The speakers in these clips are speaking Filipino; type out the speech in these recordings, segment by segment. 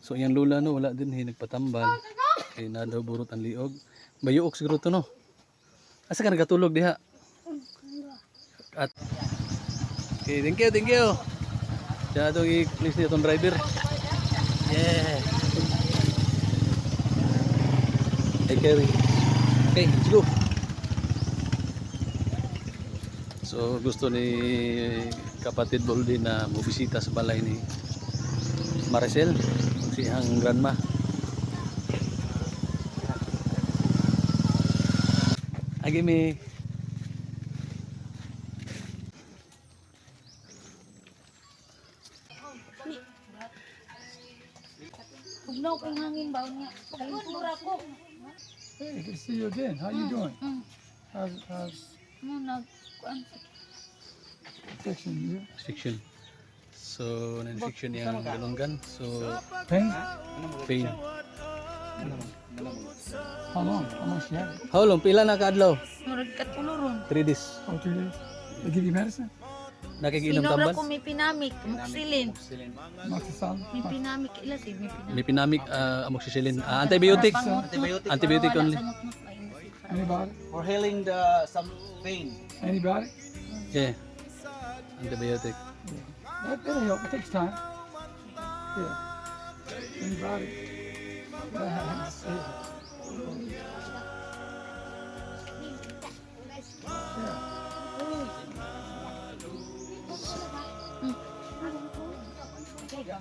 So yung lula no wala din eh, nagpatambal. Kay na daw burot ang liog. Bayuok siguro to no. Asa ka nagatulog diha? At Okay, thank you, thank you. Diyan ato i-please niya itong driver. Yeah. Hey, carry. Okay, let's go. So gusto ni kapatid Boldi na mubisita sa balay ni Maricel, ang grandma. Agi mi Tugnaw kong hangin ba niya. Pagkultura ko. Hey, good to see you again. How you doing? Mm. How's, how's Mo nag you? fiction. So, non-fiction yung galunggan. So, Pain? pain. How long? How much you have? How long? Pila na kaadlaw? murag katuluron. 3 days. Oh, two days. They give you medicine? Nakikiinom Inora tambal? ko may pinamik, muksilin. Moxicillin? May pinamik ila si may pinamik. May pinamik, uh, amoxicillin. Ah, antibiotic. Antibiotic. Antibiotic only. Anybody? For healing the some pain. Anybody? Yeah. Antibiotic. That, that'll help. It takes time. Yeah. Anybody? Yeah.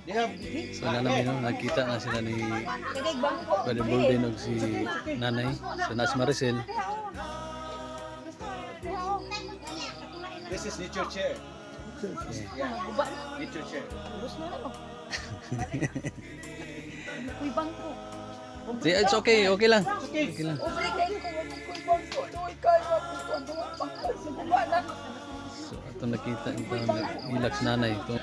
They have So, na namin, no, nagkita na sila ni Brother Bolden og si nanay. So, na si Maricel. this is nature chair. Yeah. Nature chair. Uy, bangko. Di, it's okay, okay lang. Okay lang. Obre kayo ko, wala ko'y bangko. Doy kayo, ako ko, ang bangko. So, ito nakita ito, ilak si nanay. Ito.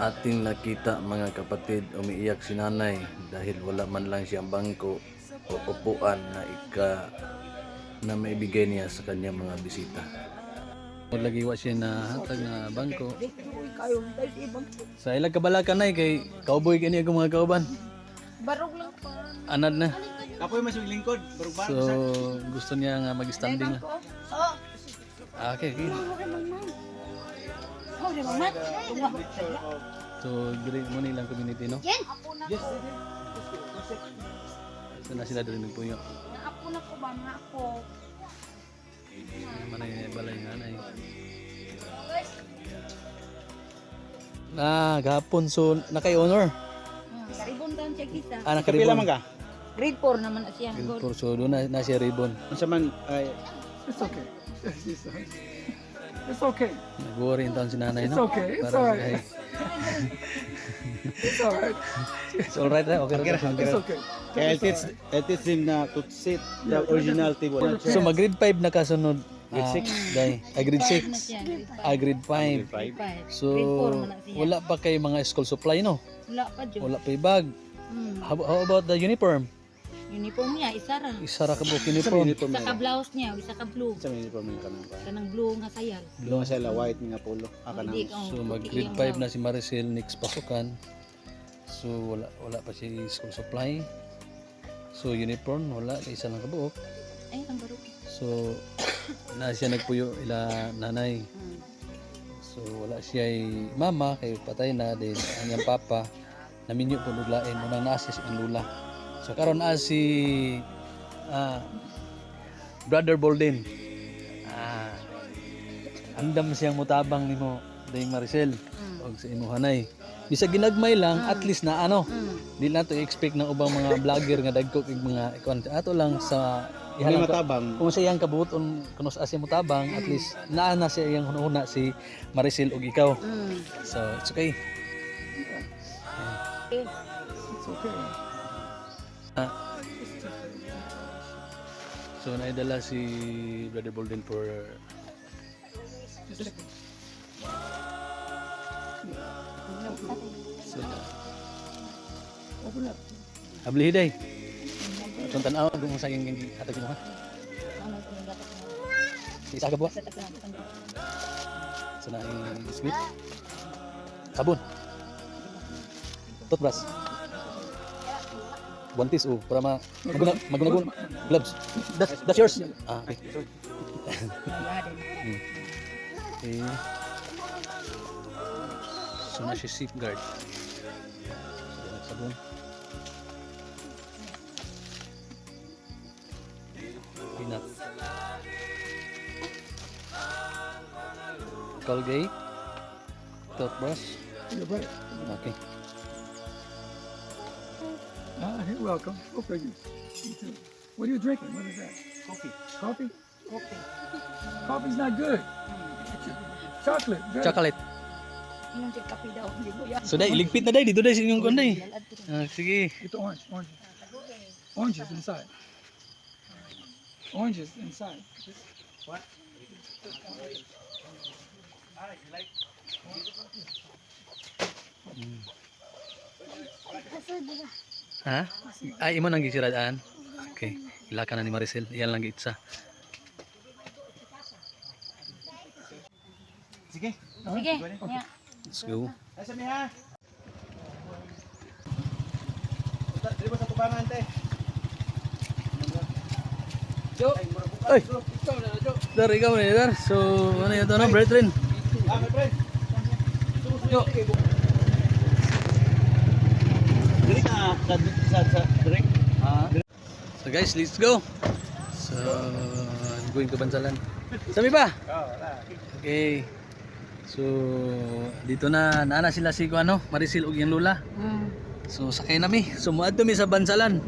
Ating nakita mga kapatid, umiiyak si nanay dahil wala man lang siyang bangko o upuan na ika na maibigay niya sa kanyang mga bisita. Lagi wa siya na hatag na bangko. Sa ilag kabalakan na kay cowboy kani ako mga kauban. Barog lang pa. Anad na. Kapoy mas lingkod. Pero ba? So gusto niya nga mag-standing na. Oh, Ah, okay, okay. oh. So diri mo nilang community no. Yes. So na sila diri nagpuyo. Naapo na ko ba, mga ako. Manay balay nga nay. Ah, gapon so nakay honor. Karibon taon siya kita. Ah, Kapila man nakaribon. ka? Grade 4 naman na siya. Good for so doon na, na siya ribbon. Unsa man ay It's okay. It's, it's, it's okay. Nag-worry in taon si nanay It's no. okay. It's alright. ay, It's alright. It's all right, eh? okay. Okay, ra. okay. It's okay. Kaya I'll teach, I'll teach him na to sit the original table. So mag grade 5 na kasunod. Grade Ah, six. Dai, ah, grade 6. na siya. Grade Ah, grade 5. Five. 5. So grade 4 man na siya. wala pa kay mga school supply no. Wala pa, Jo. Wala pa yung bag. Hmm. How, how about the uniform? Uniform niya, isa ra. Isa ra ka Sa uniform. Isa ka na. blouse niya, isa ka blue. Sa uniform na kanang pa. Kanang blue nga sayal. Blue sa la white nga polo. Ah kanang. Oh, So mag grade yung 5 na si Maricel next pasukan. So wala wala pa si school supply. So uniform wala isa lang ka buhok. blouse. Ay, ang baro. So na siya nagpuyo ila nanay. So wala siya ay mama kay patay na din ang iyang papa naminyo po nuglain mo nang naasis ang lula. So karon as si ah, Brother Bolden. Ah, andam siyang mutabang nimo dayong Maricel Mm. og sa imuhanay. Bisa ginagmay lang at least na ano. Mm. Di na to expect ng ubang mga vlogger nga dagko kay mga ikon ato lang sa Hindi ihalang ko- matabang. kung sa iyang kabuton kuno sa asya mo tabang at least naa na siya iyang hunahuna si Maricel ug ikaw Mm. so it's okay It's okay. so naidala si Brother Bolden for abli hiday atong tanaw kung sa yung dapat mo? isa ka buwa Sa tapat ng sa na sweet sabon toothbrush guantes oh, para ma maguna magunagun gloves. That's that's yours. Ah, okay. Hmm. Okay. So na siya safeguard. So, sabon. Peanut. Colgate. Toothbrush. You're right. Okay. Ah, you're welcome. Go figure. You too. What are you drinking? What is that? Coffee. Coffee. Coffee? Coffee's not good. Chocolate. good. Chocolate. Si kape daw, hindi ko yan. So dai ligpit na dai dito dai sa inyong kon dai. Ah, sige. Get the orange. Orange. Oranges inside. Oranges inside. Ha? Ay imo nang gisiraan. Okay. Ila ka na ni Maricel. Yan lang gitsa. Sige. Sige, ya. Let's go. Asa mi ha? Punta, Dili ba sa tubangan te? Ay. Dar ikaw na dar. So ano yun to no brethren? Ah, my friend. Yo. Dili ka sa sa sa drink. Ah. So guys, let's go. So I'm going to Bansalan. Sabi ba? Okay. So dito na naana sila si ano, Maricel ug yung lula. Hmm. So sakay nami. So muadto mi sa Bansalan.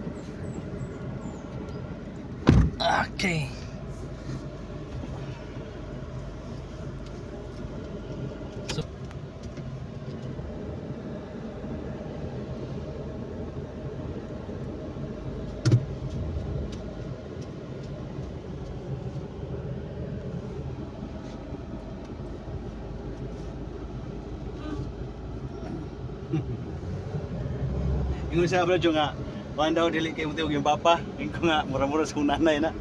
Okay. Ingon sa bro nga, kuan daw dili kay mo yung papa. Ingon nga mura-mura sa nanay na.